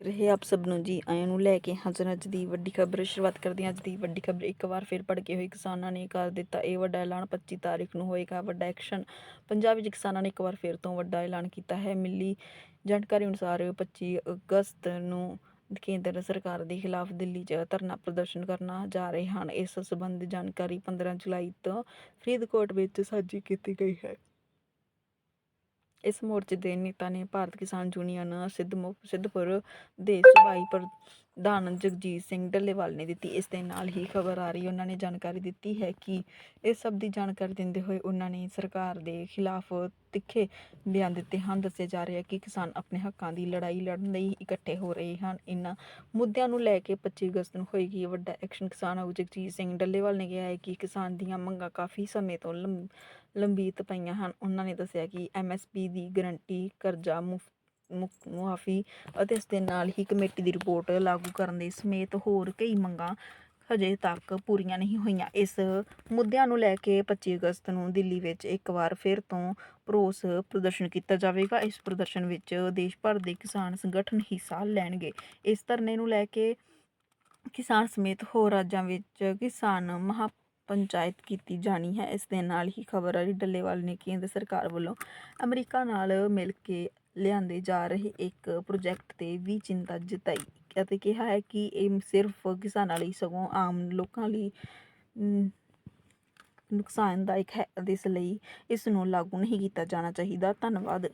ਰਹੇ ਆਪ ਸਭ ਨੂੰ ਜੀ, ਆਇਆਂ ਨੂੰ ਲੈ ਕੇ ਹਾਜ਼ਰ ਅੱਜ ਦੀ ਵੱਡੀ ਖਬਰ, ਸ਼ੁਰੂਆਤ ਕਰਦੇ ਹਾਂ ਅੱਜ ਦੀ ਵੱਡੀ ਖਬਰ। ਇੱਕ ਵਾਰ ਫਿਰ ਭੜਕੇ ਹੋਏ ਕਿਸਾਨਾਂ ਨੇ ਕਰ ਦਿੱਤਾ ਇਹ ਵੱਡਾ ਐਲਾਨ 25 ਤਾਰੀਖ ਨੂੰ ਹੋਏਗਾ ਵੱਡਾ ਐਕਸ਼ਨ। ਪੰਜਾਬ ਵਿੱਚ ਕਿਸਾਨਾਂ ਨੇ ਇੱਕ ਵਾਰ ਫਿਰ ਤੋਂ ਵੱਡਾ ਐਲਾਨ ਕੀਤਾ ਹੈ। ਮਿਲੀ ਜਾਣਕਾਰੀ ਅਨੁਸਾਰ 25 ਅਗਸਤ ਨੂੰ ਕੇਂਦਰ ਸਰਕਾਰ ਦੇ ਖਿਲਾਫ ਦਿੱਲੀ 'ਚ ਧਰਨਾ ਪ੍ਰਦਰਸ਼ਨ ਕਰਨਾ ਜਾ ਰਹੇ ਹਨ। ਇਸ ਸਬੰਧ ਜਾਣਕਾਰੀ 15 ਜੁਲਾਈ ਤੋਂ ਫਰੀਦਕੋਟ ਵਿੱਚ ਸਾਂਝੀ ਕੀਤੀ ਗਈ ਹੈ। ਇਸ ਮੋਰਚੇ ਦੇ ਨੇਤਾ ਨੇ ਭਾਰਤ ਕਿਸਾਨ ਯੂਨੀਅਨ ਸਿੱਧਮੁ ਸਿੱਧਪੁਰ ਦੇ ਸੂਬਾਈ ਪ੍ਰਧਾਨ ਜਗਜੀਤ ਸਿੰਘ ਢੱਲੇਵਾਲ ਨੇ ਦਿੱਤੀ। ਇਸ ਦੇ ਨਾਲ ਹੀ ਖਬਰ ਆ ਰਹੀ ਉਹਨਾਂ ਨੇ ਜਾਣਕਾਰੀ ਦਿੱਤੀ ਹੈ ਕਿ ਇਸ ਸਭ ਦੀ ਜਾਣਕਾਰੀ ਦਿੰਦੇ ਹੋਏ ਉਹਨਾਂ ਨੇ ਸਰਕਾਰ ਦੇ ਖਿਲਾਫ ਤਿੱਖੇ ਬਿਆਨ ਦਿੱਤੇ ਹਨ। ਦੱਸਿਆ ਜਾ ਰਿਹਾ ਕਿ ਕਿਸਾਨ ਆਪਣੇ ਹੱਕਾਂ ਦੀ ਲੜਾਈ ਲੜਨ ਲਈ ਇਕੱਠੇ ਹੋ ਰਹੇ ਹਨ। ਇਨ੍ਹਾਂ ਮੁੱਦਿਆਂ ਨੂੰ ਲੈ ਕੇ 25 ਅਗਸਤ ਨੂੰ ਹੋਏਗੀ ਵੱਡਾ ਐਕਸ਼ਨ। ਕਿਸਾਨ ਆਗੂ ਜਗਜੀਤ ਸਿੰਘ ਡੱਲੇਵਾਲ ਨੇ ਕਿਹਾ ਹੈ ਕਿ ਕਿਸਾਨ ਦੀਆਂ ਮੰਗਾਂ ਕਾਫੀ ਸਮੇਂ ਤੋਂ ਲੰਮ ਲੰਬੀਤ ਪਈਆਂ ਹਨ। ਉਹਨਾਂ ਨੇ ਦੱਸਿਆ ਕਿ ਐਮਐਸਪੀ ਦੀ ਗਰੰਟੀ ਕਰਜ਼ਾ ਮੁਫਤ ਮੁਕ- ਮੁਆਫੀ ਅਤੇ ਇਸ ਦੇ ਨਾਲ ਹੀ ਕਮੇਟੀ ਦੀ ਰਿਪੋਰਟ ਲਾਗੂ ਕਰਨ ਦੇ ਸਮੇਤ ਹੋਰ ਕਈ ਮੰਗਾਂ ਹਜੇ ਤੱਕ ਪੂਰੀਆਂ ਨਹੀਂ ਹੋਈਆਂ। ਇਸ ਮੁੱਦਿਆਂ ਨੂੰ ਲੈ ਕੇ 25 ਅਗਸਤ ਨੂੰ ਦਿੱਲੀ ਵਿੱਚ ਇੱਕ ਵਾਰ ਫਿਰ ਤੋਂ ਰੋਸ ਪ੍ਰਦਰਸ਼ਨ ਕੀਤਾ ਜਾਵੇਗਾ। ਇਸ ਪ੍ਰਦਰਸ਼ਨ ਵਿੱਚ ਦੇਸ਼ ਭਰ ਦੇ ਕਿਸਾਨ ਸੰਗਠਨ ਹਿੱਸਾ ਲੈਣਗੇ। ਇਸ ਧਰਨੇ ਨੂੰ ਲੈ ਕੇ ਕਿਸਾਨ ਸਮੇਤ ਹੋਰ ਰਾਜਾਂ ਵਿੱਚ ਕਿਸਾਨ ਮਹਾ ਪੰਚਾਇਤ ਕੀਤੀ ਜਾਣੀ ਹੈ। ਇਸ ਦੇ ਨਾਲ ਹੀ ਖਬਰ ਆ ਰਹੀ ਡੱਲੇਵਾਲ ਨੇ ਕੇਂਦਰ ਸਰਕਾਰ ਵੱਲੋਂ ਅਮਰੀਕਾ ਨਾਲ ਮਿਲ ਕੇ ਲਿਆਂਦੇ ਜਾ ਰਹੇ ਇੱਕ ਪ੍ਰੋਜੈਕਟ ਤੇ ਵੀ ਚਿੰਤਾ ਜਤਾਈ ਅਤੇ ਕਿਹਾ ਹੈ ਕਿ ਇਹ ਸਿਰਫ ਕਿਸਾਨਾਂ ਲਈ ਸਗੋਂ ਆਮ ਲੋਕਾਂ ਲਈ ਨੁਕਸਾਨਦਾਇਕ ਹੈ। ਅਤੇ ਇਸ ਲਈ ਇਸ ਨੂੰ ਲਾਗੂ ਨਹੀਂ ਕੀਤਾ ਜਾਣਾ ਚਾਹੀਦਾ। ਧੰਨਵਾਦ।